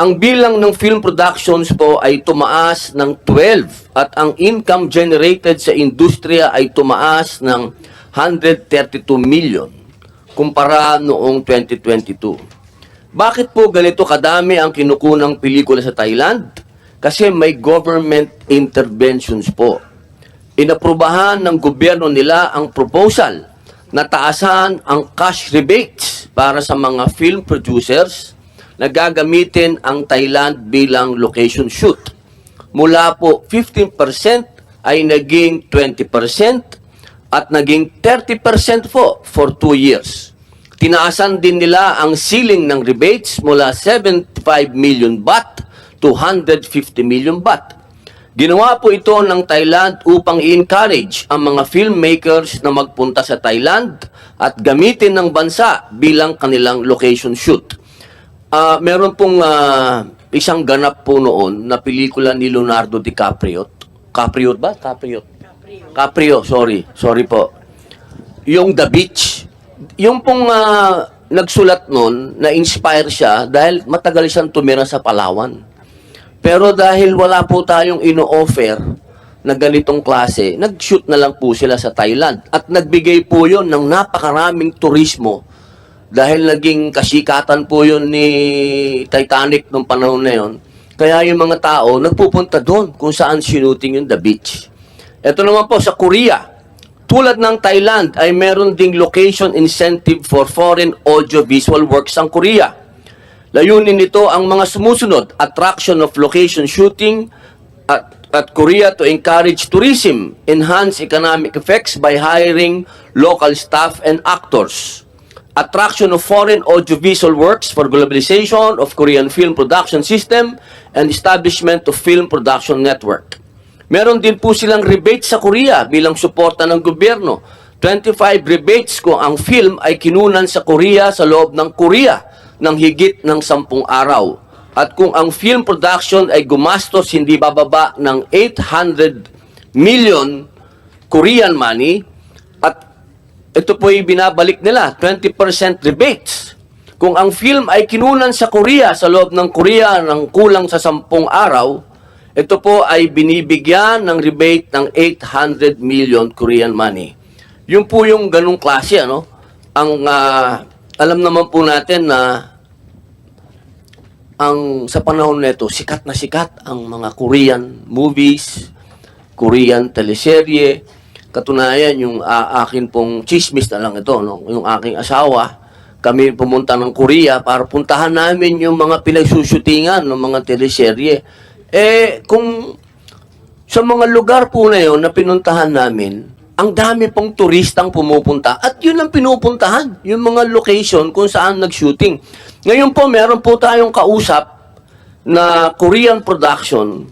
ang bilang ng film productions po ay tumaas ng 12 at ang income generated sa industriya ay tumaas ng 132 million kumpara noong 2022. Bakit po ganito kadami ang kinukunang pelikula sa Thailand? Kasi may government interventions po. Inaprubahan ng gobyerno nila ang proposal na taasan ang cash rebates para sa mga film producers na gagamitin ang Thailand bilang location shoot. Mula po 15% ay naging 20% at naging 30% po for 2 years. Tinaasan din nila ang ceiling ng rebates mula 75 million baht to 150 million baht. Ginawa po ito ng Thailand upang i-encourage ang mga filmmakers na magpunta sa Thailand at gamitin ng bansa bilang kanilang location shoot. Ah, meron pong ah, isang ganap po noon na pelikula ni Leonardo DiCaprio. Caprio ba? Caprio. Caprio, sorry. Sorry po. Yung The Beach. Yung pong ah, nagsulat noon, na-inspire siya dahil matagal siyang tumira sa Palawan. Pero dahil wala po tayong ino-offer na ganitong klase, nag-shoot na lang po sila sa Thailand. At nagbigay po yon ng napakaraming turismo dahil naging kasikatan po yun ni Titanic nung panahon na yun. Kaya yung mga tao nagpupunta doon kung saan sinuting yung the beach. Ito naman po sa Korea. Tulad ng Thailand ay meron ding location incentive for foreign audiovisual works ang Korea. Layunin nito ang mga sumusunod, attraction of location shooting at, at Korea to encourage tourism, enhance economic effects by hiring local staff and actors. Attraction of foreign audiovisual works for globalization of Korean film production system and establishment of film production network. Meron din po silang rebate sa Korea bilang suporta ng gobyerno. 25 rebates kung ang film ay kinunan sa Korea sa loob ng Korea ng higit ng 10 araw. At kung ang film production ay gumastos hindi bababa ng 800 million Korean money ito po ay binabalik nila, 20% rebates. Kung ang film ay kinunan sa Korea sa loob ng Korea ng kulang sa 10 araw, ito po ay binibigyan ng rebate ng 800 million Korean money. Yun po yung ganung klase, ano? Ang ah, alam naman po natin na ang sa panahon nito, sikat na sikat ang mga Korean movies, Korean teleserye. Katunayan, yung ah, akin pong chismis na lang ito, no? yung aking asawa, kami pumunta ng Korea para puntahan namin yung mga pinagsushootingan ng mga teleserye. Eh, kung sa mga lugar po na yun na pinuntahan namin, ang dami pong turistang pumupunta at yun ang pinupuntahan, yung mga location kung saan nag-shooting. Ngayon po, meron po tayong kausap na Korean production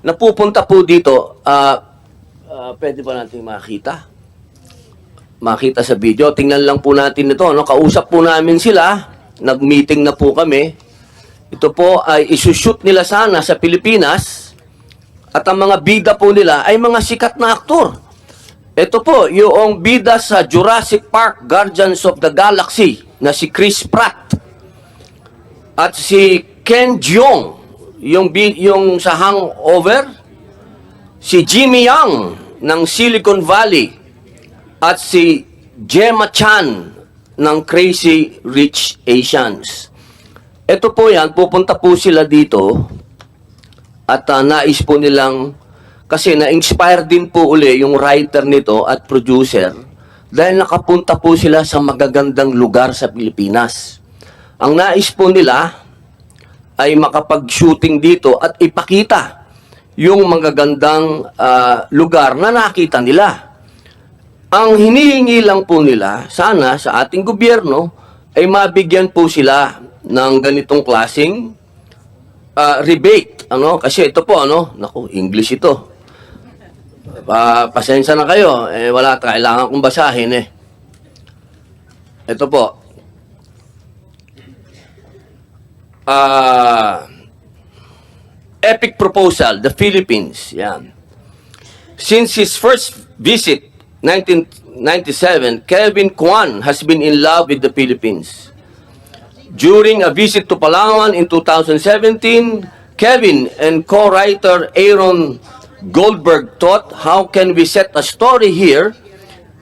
na pupunta po dito. ah ah, pwede ba natin makita? Makita sa video. Tingnan lang po natin ito. No? Kausap po namin sila. Nag-meeting na po kami. Ito po ay isushoot nila sana sa Pilipinas. At ang mga bida po nila ay mga sikat na aktor. Ito po, yung bida sa Jurassic Park Guardians of the Galaxy na si Chris Pratt. At si Ken Jeong, yung, yung sa Hangover. Si Jimmy Young ng Silicon Valley. At si Gemma Chan ng Crazy Rich Asians. Ito po yan, pupunta po sila dito at ah, nais po nilang kasi na-inspire din po uli yung writer nito at producer dahil nakapunta po sila sa magagandang lugar sa Pilipinas. Ang nais po nila ay makapag-shooting dito at ipakita yung magagandang ah, lugar na nakita nila. Ang hinihingi lang po nila, sana sa ating gobyerno, ay mabigyan po sila ng ganitong klasing ah, rebate. Ano? Kasi ito po, ano? Naku, English ito. Pa, pasensya na kayo. Eh, wala, kailangan kong basahin eh. Ito po. Ah... epic proposal, the Philippines. Yan. Since his first visit, 1997, Kevin Kwan has been in love with the Philippines. During a visit to Palawan in 2017, Kevin and co-writer Aaron Goldberg thought, how can we set a story here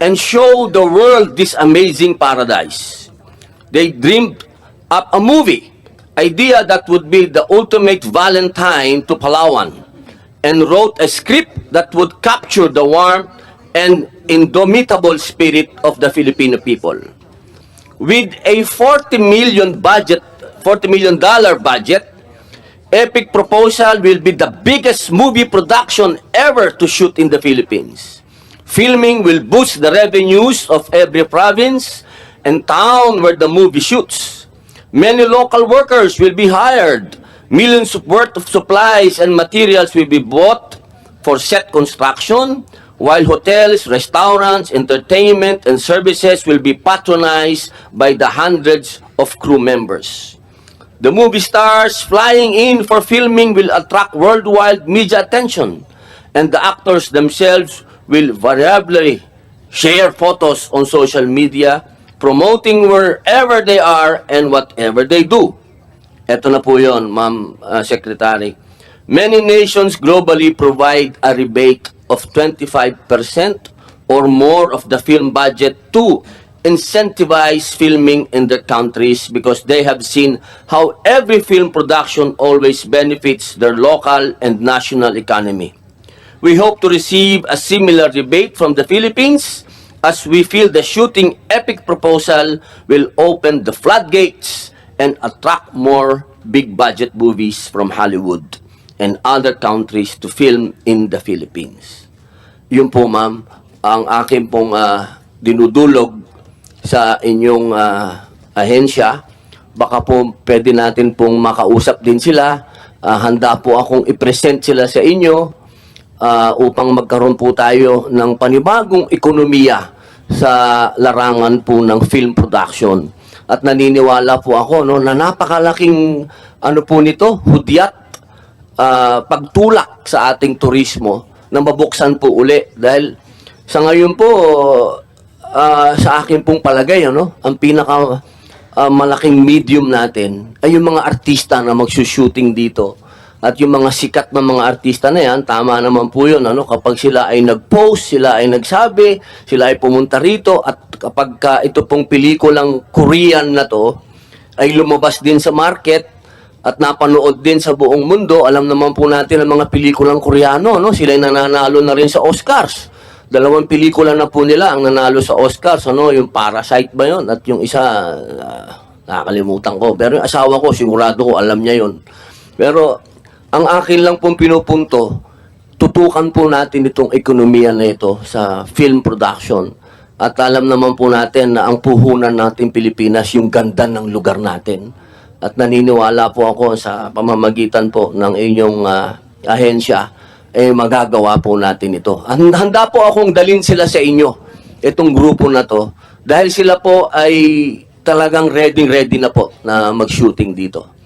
and show the world this amazing paradise? They dreamed up a movie idea that would be the ultimate Valentine to Palawan and wrote a script that would capture the warmth and indomitable spirit of the Filipino people. With a 40 million budget, 40 million dollar budget, Epic Proposal will be the biggest movie production ever to shoot in the Philippines. Filming will boost the revenues of every province and town where the movie shoots. Many local workers will be hired. Millions of worth of supplies and materials will be bought for set construction, while hotels, restaurants, entertainment, and services will be patronized by the hundreds of crew members. The movie stars flying in for filming will attract worldwide media attention, and the actors themselves will variably share photos on social media, promoting wherever they are and whatever they do. Ito na po yun, Ma'am uh, Secretary. Many nations globally provide a rebate of 25% or more of the film budget to incentivize filming in their countries because they have seen how every film production always benefits their local and national economy. We hope to receive a similar rebate from the Philippines as we feel the shooting epic proposal will open the floodgates and attract more big budget movies from Hollywood and other countries to film in the Philippines. Yun po ma'am, ang akin pong ah, dinudulog sa inyong ah, ahensya. Baka po pwede natin pong makausap din sila. Ah, handa po akong i-present sila sa inyo ah, upang magkaroon po tayo ng panibagong ekonomiya sa larangan po ng film production. At naniniwala po ako no, na napakalaking ano po nito, hudyat, ah, pagtulak sa ating turismo na mabuksan po uli. Dahil sa ngayon po, ah, sa akin pong palagay, ano, ang pinaka ah, malaking medium natin ay yung mga artista na magsushooting dito. At yung mga sikat na mga artista na yan, tama naman po yun. Ano, kapag sila ay nag-post, sila ay nagsabi, sila ay pumunta rito, at kapag ka ito pong pelikulang Korean na to, ay lumabas din sa market, at napanood din sa buong mundo, alam naman po natin ang mga pelikulang Koreano, no? sila ay nananalo na rin sa Oscars. Dalawang pelikula na po nila ang nanalo sa Oscars, ano, yung Parasite ba yun? At yung isa, ah, nakakalimutan ko. Pero yung asawa ko, sigurado ko, alam niya yun. Pero, ang akin lang pong pinupunto, tutukan po natin itong ekonomiya na ito sa film production. At alam naman po natin na ang puhunan natin Pilipinas, yung ganda ng lugar natin. At naniniwala po ako sa pamamagitan po ng inyong ah, ahensya, eh magagawa po natin ito. Hand- Handa po akong dalin sila sa inyo, itong grupo na to, dahil sila po ay talagang ready-ready na po na mag-shooting dito.